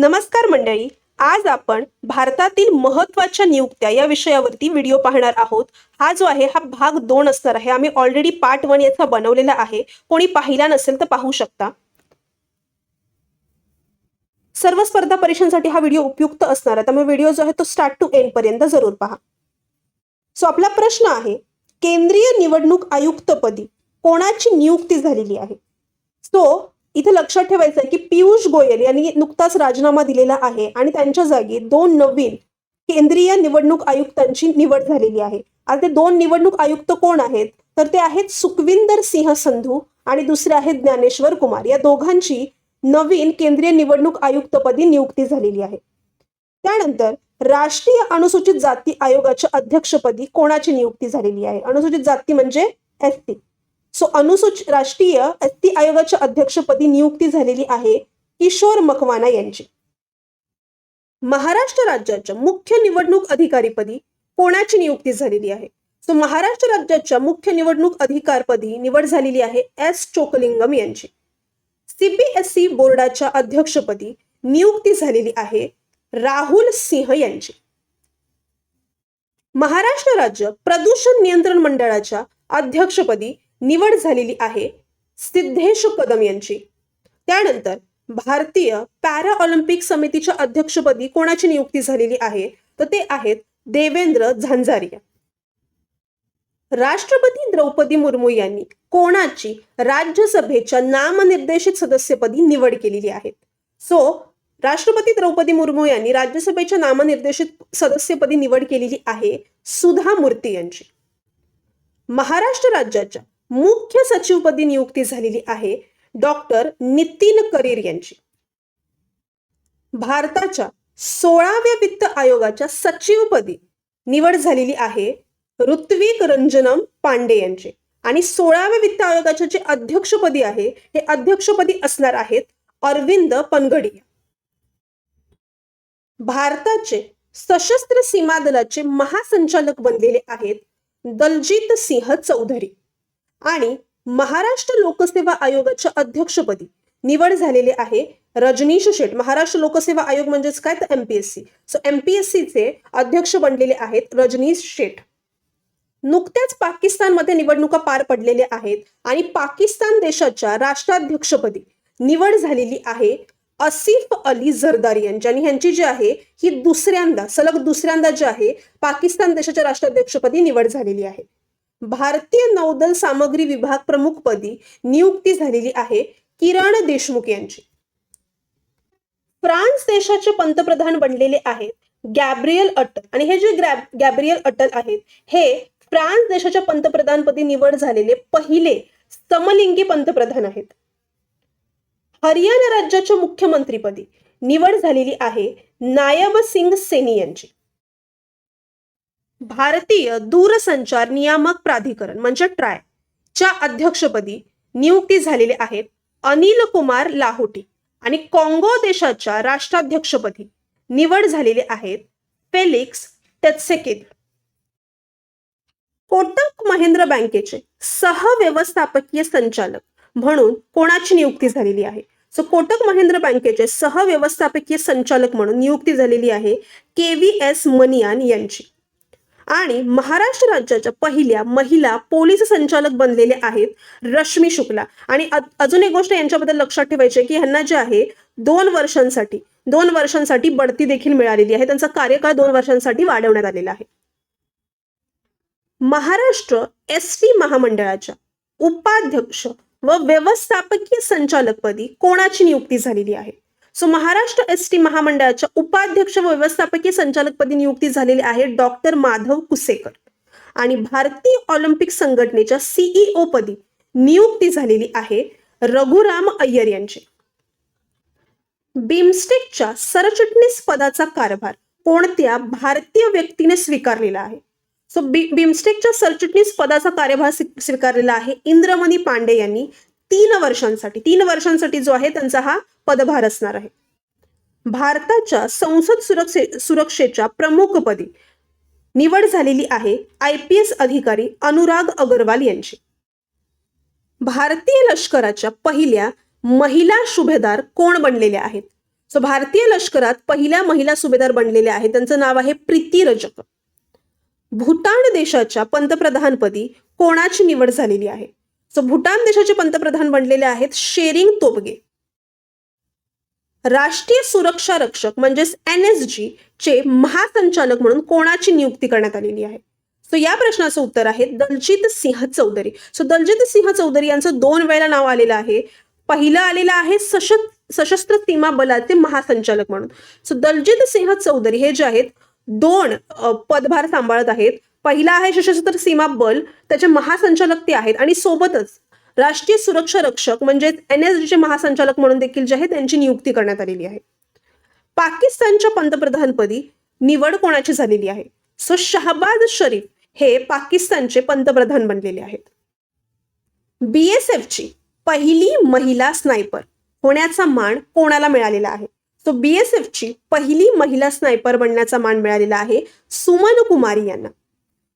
नमस्कार मंडळी आज आपण भारतातील महत्त्वाच्या नियुक्त्या या विषयावरती व्हिडिओ पाहणार आहोत. हा जो आहे हा भाग दोन असणार आहे. आम्ही ऑलरेडी पार्ट वन याचा बनवलेला आहे. कोणी पाहिला नसेल तर पाहू शकता. सर्व स्पर्धा परीक्षांसाठी हा व्हिडिओ उपयुक्त असणार आहे. त्यामुळे व्हिडिओ जो आहे तो स्टार्ट टू एंड पर्यंत जरूर पहा. सो आपला प्रश्न आहे केंद्रीय निवडणूक आयुक्तपदी कोणाची नियुक्ती झालेली आहे? सो इथे लक्षात ठेवायचं आहे की पियुष गोयल यांनी नुकताच राजीनामा दिलेला आहे आणि त्यांच्या जागी दोन नवीन केंद्रीय निवडणूक आयुक्तांची निवड झालेली आहे. आता ते दोन निवडणूक आयुक्त कोण आहेत? तर ते आहेत सुखविंदर सिंह संधू आणि दुसरे आहेत ज्ञानेश्वर कुमार. या दोघांची नवीन केंद्रीय निवडणूक आयुक्तपदी नियुक्ती झालेली आहे. त्यानंतर राष्ट्रीय अनुसूचित जाती आयोगाच्या अध्यक्षपदी कोणाची नियुक्ती झालेली आहे? अनुसूचित जाती म्हणजे एस टी. सो अनुसूचित राष्ट्रीय एस आयोगाच्या अध्यक्षपदी नियुक्ती झालेली आहे किशोर मकवाना यांची. महाराष्ट्र राज्याच्या मुख्य निवडणूक अधिकारीपदी कोणाची नियुक्ती झालेली आहे? सो महाराष्ट्र राज्याच्या मुख्य निवडणूक अधिकारपदी निवड झालेली आहे एस चोकलिंगम यांची. सीबीएसई बोर्डाच्या अध्यक्षपदी नियुक्ती झालेली आहे राहुल सिंह यांची. महाराष्ट्र राज्य प्रदूषण नियंत्रण मंडळाच्या अध्यक्षपदी निवड झालेली आहे सिद्धेश कदम यांची. त्यानंतर भारतीय पॅरा ऑलिम्पिक समितीच्या अध्यक्षपदी कोणाची नियुक्ती झालेली आहे? तर ते आहेत देवेंद्र झांझारिया. राष्ट्रपती द्रौपदी मुर्मू यांनी कोणाची राज्यसभेच्या नामनिर्देशित सदस्यपदी निवड केलेली आहे? सो राष्ट्रपती द्रौपदी मुर्मू यांनी राज्यसभेच्या नामनिर्देशित सदस्यपदी निवड केलेली आहे सुधा मूर्ती यांची. महाराष्ट्र राज्याच्या मुख्य सचिवपदी नियुक्ती झालेली आहे डॉक्टर नितीन करीर यांची. भारताच्या सोळाव्या वित्त आयोगाच्या सचिवपदी निवड झालेली आहे ऋत्विक रंजनम पांडे यांची. आणि सोळाव्या वित्त आयोगाच्या जे अध्यक्षपदी आहे हे अध्यक्षपदी असणार आहेत अरविंद पनगडिया भारताचे सशस्त्र सीमा दलाचे महासंचालक बनलेले आहेत दलजीत सिंह चौधरी. आणि महाराष्ट्र लोकसेवा आयोगाच्या अध्यक्षपदी निवड झालेले आहे रजनीश शेठ. महाराष्ट्र लोकसेवा आयोग म्हणजेच काय? तर एमपीएससी सो एमपीएससीचे अध्यक्ष बनलेले आहेत रजनीश शेठ. नुकत्याच पाकिस्तानमध्ये निवडणुका पार पडलेल्या आहेत आणि पाकिस्तान देशाच्या राष्ट्राध्यक्षपदी निवड झालेली आहे असिफ अली झरदारी यांच्यानी ह्यांची जी आहे ही दुसऱ्यांदा सलग दुसऱ्यांदा जी आहे पाकिस्तान देशाच्या राष्ट्राध्यक्षपदी निवड झालेली आहे. भारतीय नौदल सामग्री विभाग प्रमुखपदी नियुक्ती झालेली आहे किरण देशमुख यांची. फ्रान्स देशाचे पंतप्रधान बनलेले आहेत गॅब्रियल अटल. आणि हे जे गॅब्रियल अटल आहेत हे फ्रान्स देशाच्या पंतप्रधानपदी निवड झालेले पहिले समलिंगी पंतप्रधान आहेत. हरियाणा राज्याच्या मुख्यमंत्रीपदी निवड झालेली आहे नायब सिंग सेनी यांची. भारतीय दूरसंचार नियामक प्राधिकरण म्हणजे ट्राय च्या अध्यक्षपदी नियुक्ती झालेले आहेत अनिल कुमार लाहोटी आणि काँगो देशाच्या राष्ट्राध्यक्षपदी निवड झालेले आहेत फेलिक्स टेत्सेकेद कोटक महेंद्र बँकेचे सहव्यवस्थापकीय संचालक म्हणून कोणाची नियुक्ती झालेली आहे? सो कोटक महेंद्र बँकेचे सहव्यवस्थापकीय संचालक म्हणून नियुक्ती झालेली आहे के व्ही एस मनियान यांची. आणि महाराष्ट्र राज्याच्या पहिल्या महिला पोलीस संचालक बनलेले आहेत रश्मी शुक्ला. आणि अजून एक गोष्ट यांच्याबद्दल लक्षात ठेवायची आहे की ह्यांना जे आहे दोन वर्षांसाठी दोन वर्षांसाठी बढती देखील मिळालेली आहे. त्यांचा कार्यकाळ दोन वर्षांसाठी वाढवण्यात आलेला आहे. महाराष्ट्र एस टी महामंडळाच्या उपाध्यक्ष व व्यवस्थापकीय संचालकपदी कोणाची नियुक्ती झालेली आहे? सो महाराष्ट्र एस टी महामंडळाच्या उपाध्यक्ष व व्यवस्थापकीय संचालकपदी नियुक्ती झालेली आहे डॉक्टर माधव कुसेकर आणि भारतीय ऑलिम्पिक संघटनेच्या सीईओ पदी नियुक्ती झालेली आहे रघुराम अय्यर यांची. बिमस्टेकच्या सरचिटणीस पदाचा कारभार कोणत्या भारतीय व्यक्तीने स्वीकारलेला आहे? सो बी बिमस्टेकच्या सरचिटणीस पदाचा कार्यभार स्वीकारलेला आहे इंद्रमणी पांडे यांनी. तीन वर्षांसाठी तीन वर्षांसाठी जो आहे त्यांचा हा पदभार असणार आहे. भारताच्या संसद सुरक्षे सुरक्षेच्या प्रमुखपदी निवड झालेली आहे आय पी एस अधिकारी अनुराग अगरवाल यांची. भारतीय लष्कराच्या पहिल्या महिला शुभेदार कोण बनलेल्या आहेत? सो भारतीय लष्करात पहिल्या महिला सुभेदार बनलेल्या आहेत त्यांचं नाव आहे प्रीती रजक. भूतान देशाच्या पंतप्रधानपदी कोणाची निवड झालेली आहे? सो भूटान देशाचे पंतप्रधान बनलेले आहेत शेरिंग तोबगे राष्ट्रीय सुरक्षा रक्षक म्हणजेच एन एस जी चे महासंचालक म्हणून कोणाची नियुक्ती करण्यात आलेली आहे? सो या प्रश्नाचं उत्तर आहे दलजित सिंह चौधरी. सो दलजित सिंह चौधरी यांचं दोन वेळेला नाव आलेलं आहे. पहिलं आलेलं आहे सशस्त्र सशस्त्र सीमा बलाचे महासंचालक म्हणून. सो दलजित सिंह चौधरी हे जे आहेत दोन पदभार सांभाळत आहेत. पहिला आहे सशस्त्र सीमा बल त्याचे महासंचालक ते आहेत आणि सोबतच राष्ट्रीय सुरक्षा रक्षक म्हणजे एन एस चे महासंचालक म्हणून देखील जे आहे त्यांची नियुक्ती करण्यात आलेली आहे. पाकिस्तानच्या पंतप्रधानपदी निवड कोणाची झालेली आहे? सो शहबाज शरीफ हे पाकिस्तानचे पंतप्रधान बनलेले आहेत. बीएसएफची पहिली महिला स्नायपर होण्याचा मान कोणाला मिळालेला आहे? सो बीएसएफची पहिली महिला स्नायपर बनण्याचा मान मिळालेला आहे सुमन कुमारी यांना.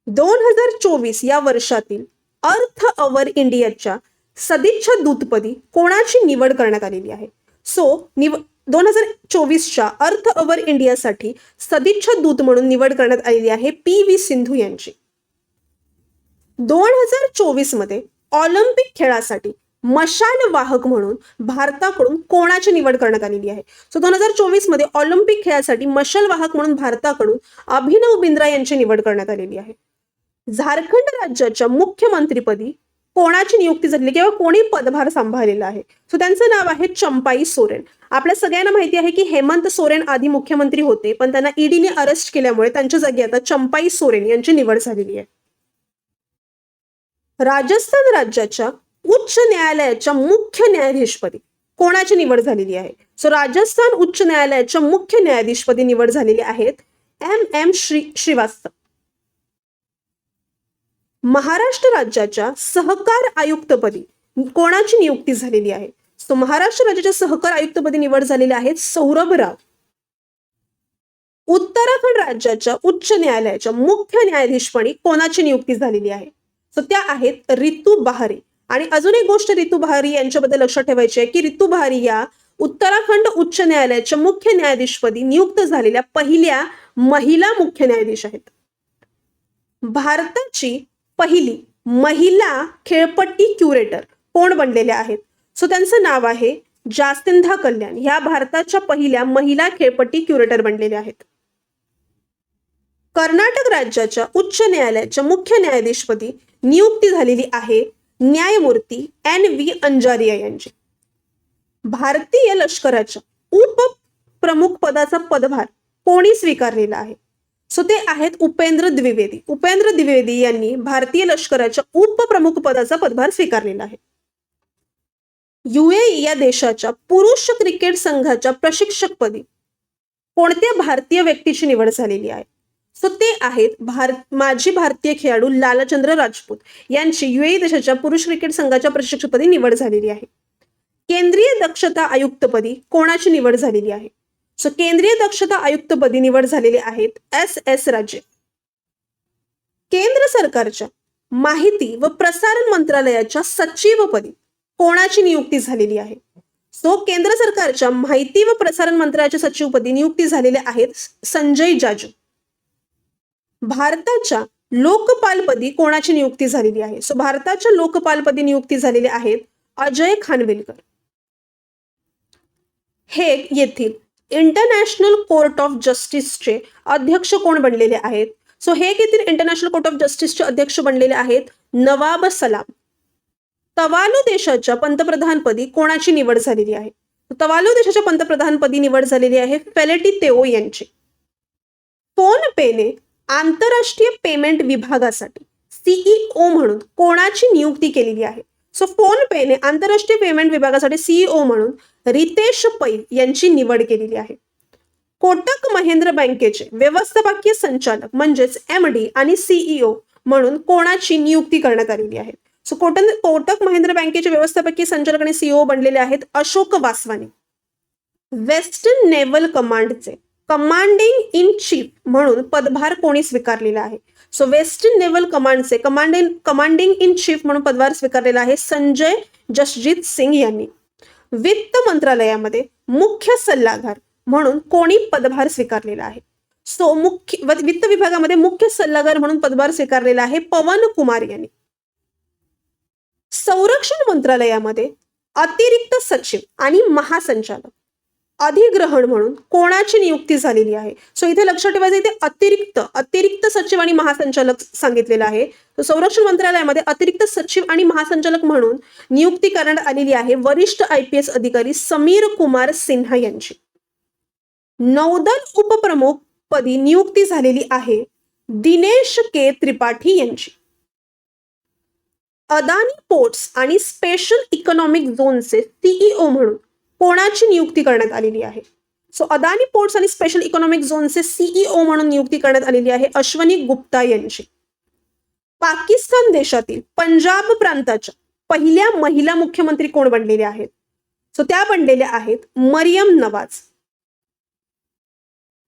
दोन हजार चोवीस या वर्षातील अर्थ अवर इंडियाच्या सदिच्छा दूतपदी कोणाची निवड करण्यात आलेली आहे? सो निव दोन हजार चोवीसच्या अर्थ अवर इंडियासाठी सदिच्छा दूत म्हणून निवड करण्यात आलेली आहे पी व्ही सिंधू यांची. दोन हजार चोवीसमध्ये ऑलिम्पिक खेळासाठी मशाल वाहक म्हणून भारताकडून कोणाची निवड करण्यात आलेली आहे? सो दोन हजार चोवीसमध्ये ऑलिम्पिक खेळासाठी मशाल वाहक म्हणून भारताकडून अभिनव बिंद्रा यांची निवड करण्यात आलेली आहे. झारखंड राज्याच्या मुख्यमंत्रीपदी कोणाची नियुक्ती झालेली किंवा कोणी पदभार सांभाळलेला आहे? सो त्यांचं नाव आहे चंपाई सोरेन. आपल्या सगळ्यांना माहिती आहे की हेमंत सोरेन आधी मुख्यमंत्री होते पण त्यांना ईडीने अरेस्ट केल्यामुळे त्यांच्या जागी आता चंपाई सोरेन यांची निवड झालेली आहे. राजस्थान राज्याच्या उच्च न्यायालयाच्या मुख्य न्यायाधीशपदी कोणाची निवड झालेली आहे? सो राजस्थान उच्च न्यायालयाच्या मुख्य न्यायाधीशपदी निवड झालेली आहेत एम एम श्री श्रीवास्तव. महाराष्ट्र राज्याच्या सहकार आयुक्तपदी कोणाची नियुक्ती झालेली आहे? सो महाराष्ट्र राज्याच्या सहकार आयुक्तपदी निवड झालेली आहे सौरभ राव. उत्तराखंड राज्याच्या उच्च न्यायालयाच्या मुख्य न्यायाधीशपणी कोणाची नियुक्ती झालेली आहे? सो त्या आहेत रितू बहारी. आणि अजून एक गोष्ट रितू बहारी यांच्याबद्दल लक्षात ठेवायची आहे की रितू बहारी या उत्तराखंड उच्च न्यायालयाच्या मुख्य न्यायाधीशपदी नियुक्त झालेल्या पहिल्या महिला मुख्य न्यायाधीश आहेत. भारताची पहिली महिला खेळपट्टी क्युरेटर कोण बनलेल्या आहेत? सो त्यांचं नाव आहे जास्तिंधा कल्याण. ह्या भारताच्या पहिल्या महिला खेळपट्टी क्युरेटर बनलेल्या आहेत. कर्नाटक राज्याच्या उच्च न्यायालयाच्या मुख्य न्यायाधीशपदी नियुक्ती झालेली आहे न्यायमूर्ती एन व्ही अंजारिया यांची. भारतीय लष्कराच्या उप प्रमुख पदाचा पदभार कोणी स्वीकारलेला आहे? सो ते आहेत उपेंद्र द्विवेदी. उपेंद्र द्विवेदी यांनी भारतीय लष्कराच्या उपप्रमुख पदाचा पदभार स्वीकारलेला आहे. युएई या देशाच्या पुरुष क्रिकेट संघाच्या प्रशिक्षकपदी कोणत्या भारतीय व्यक्तीची निवड झालेली आहे? सो ते आहेत भारत माजी भारतीय खेळाडू लालचंद्र राजपूत. यांची युएई देशाच्या पुरुष क्रिकेट संघाच्या प्रशिक्षकपदी निवड झालेली आहे. केंद्रीय दक्षता आयुक्तपदी कोणाची निवड झालेली आहे? सो केंद्रीय दक्षता आयुक्तपदी निवड झालेली आहेत एस एस राजे. केंद्र सरकारच्या माहिती व प्रसारण मंत्रालयाच्या सचिवपदी कोणाची नियुक्ती झालेली आहे? सो केंद्र सरकारच्या माहिती व प्रसारण मंत्रालयाच्या सचिवपदी नियुक्ती झालेले आहेत संजय जाजू. भारताच्या लोकपालपदी कोणाची नियुक्ती झालेली आहे? सो भारताच्या लोकपालपदी नियुक्ती झालेली आहेत अजय खानविलकर. हे येथील इंटरनॅशनल कोर्ट ऑफ जस्टिसचे अध्यक्ष कोण बनलेले आहेत? सो हे येथील इंटरनॅशनल कोर्ट ऑफ जस्टिसचे अध्यक्ष बनलेले आहेत? नवाब सलाम. तवालू देशाच्या पंतप्रधानपदी कोणाची निवड झालेली आहे? तवालू देशाच्या पंतप्रधानपदी निवड झालेली आहे फेलेटी तेओ यांची. फोन पेने आंतरराष्ट्रीय पेमेंट विभागासाठी सीईओ म्हणून कोणाची नियुक्ती केलेली आहे? सो फोन पेने आंतरराष्ट्रीय पेमेंट विभागासाठी सीईओ म्हणून रितेश पै यांची निवड केलेली आहे. कोटक महेंद्र बँकेचे व्यवस्थापकीय संचालक म्हणजेच एम डी आणि सीईओ म्हणून कोणाची नियुक्ती करण्यात आलेली आहे? सो कोटन कोटक महिंद्र बँकेचे व्यवस्थापकीय संचालक आणि सीईओ बनलेले आहेत अशोक वासवानी. वेस्टर्न नेव्हल कमांडचे कमांडिंग इन चीफ म्हणून पदभार कोणी स्वीकारलेला आहे? सो वेस्टर्न नेव्हल कमांडचे कमांडिंग कमांडिंग इन चीफ म्हणून पदभार स्वीकारलेला आहे संजय जसजीत सिंग यांनी. वित्त मंत्रालयामध्ये मुख्य सल्लागार म्हणून कोणी पदभार स्वीकारलेला आहे? सो मुख्य वित्त विभागामध्ये मुख्य सल्लागार म्हणून पदभार स्वीकारलेला आहे पवन कुमार यांनी. संरक्षण मंत्रालयामध्ये अतिरिक्त सचिव आणि महासंचालक अधिग्रहण म्हणून कोणाची नियुक्ती झालेली आहे? सो इथे लक्षात ठेवायचं इथे अतिरिक्त अतिरिक्त सचिव आणि महासंचालक सांगितलेलं आहे. तर संरक्षण मंत्रालयामध्ये अतिरिक्त सचिव आणि महासंचालक म्हणून नियुक्ती करण्यात आलेली आहे वरिष्ठ आय पी एस अधिकारी समीर कुमार सिन्हा यांची. नौदल उपप्रमुख पदी नियुक्ती झालेली आहे दिनेश के त्रिपाठी यांची. अदानी पोर्ट्स आणि स्पेशल इकॉनॉमिक झोनचे सीईओ म्हणून कोणाची नियुक्ती करण्यात आलेली आहे? सो अदानी पोर्ट्स आणि स्पेशल इकॉनॉमिक झोनचे सीईओ म्हणून नियुक्ती करण्यात आलेली आहे अश्वनी गुप्ता यांची. पाकिस्तान देशातील पंजाब प्रांताच्या पहिल्या महिला मुख्यमंत्री कोण बनलेल्या आहेत? सो त्या बनलेल्या आहेत मरियम नवाज.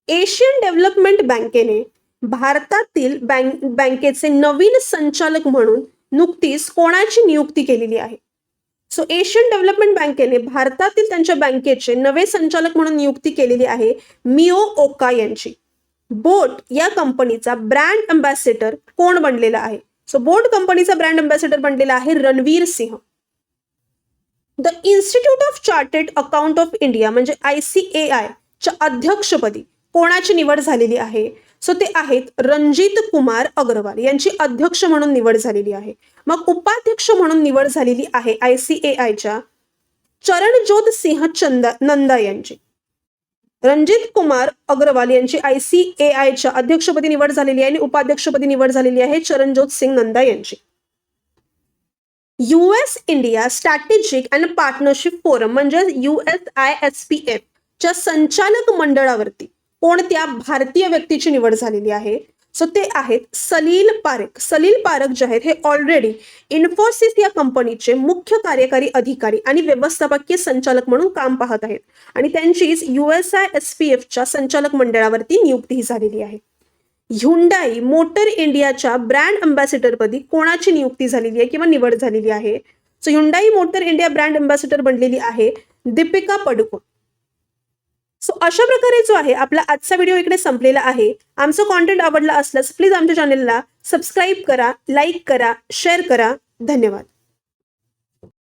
एशियन डेव्हलपमेंट बँकेने भारतातील बँक बँकेचे नवीन संचालक म्हणून नुकतीच कोणाची नियुक्ती केलेली आहे? सो एशियन डेव्हलपमेंट बँकेने भारतातील त्यांच्या बँकेचे नवे संचालक म्हणून नियुक्ती केलेली आहे मिओ ओका यांची. बोट या कंपनीचा ब्रँड अम्बॅसेडर कोण बनलेला आहे? सो बोट कंपनीचा ब्रँड अम्बॅसेडर बनलेला आहे Ranveer Singh. The institute of chartered account of India म्हणजे आय सी ए आय च्या अध्यक्षपदी कोणाची निवड झालेली आहे? सो ते आहेत रणजित कुमार अग्रवाल. यांची अध्यक्ष म्हणून निवड झालेली आहे. मग उपाध्यक्ष म्हणून निवड झालेली आहे आय सी ए आयच्या चरणज्योत सिंह चंदा नंदा यांची. रणजित कुमार अग्रवाल यांची आय सी ए आयच्या अध्यक्षपदी निवड झालेली आहे आणि उपाध्यक्षपदी निवड झालेली आहे चरणज्योत सिंग नंदा यांची. US India strategic and partnership forum म्हणजे US I S P F च्या संचालक मंडळावरती कोणत्या भारतीय व्यक्तीची निवड झालेली आहे? सो ते आहेत सलील पारेख. सलील पारख जे आहेत हे ऑलरेडी इन्फोसिस या कंपनीचे मुख्य कार्यकारी अधिकारी आणि व्यवस्थापकीय संचालक म्हणून काम पाहत आहेत. आणि त्यांचीच युएसआय एस पी एफच्या संचालक मंडळावरती नियुक्तीही झालेली आहे. ह्युंडाई मोटर इंडियाच्या ब्रँड अम्बॅसिडरपदी कोणाची नियुक्ती झालेली आहे किंवा निवड झालेली आहे? So Hyundai motor India brand ambassador बनलेली आहे दीपिका पडुकोण. सो अशा प्रकारे जो आहे आपला आजचा व्हिडिओ इकडे संपलेला आहे. आमचं कॉन्टेंट आवडला असल्यास प्लीज आमच्या चॅनेलला सबस्क्राईब करा लाईक करा शेअर करा. धन्यवाद.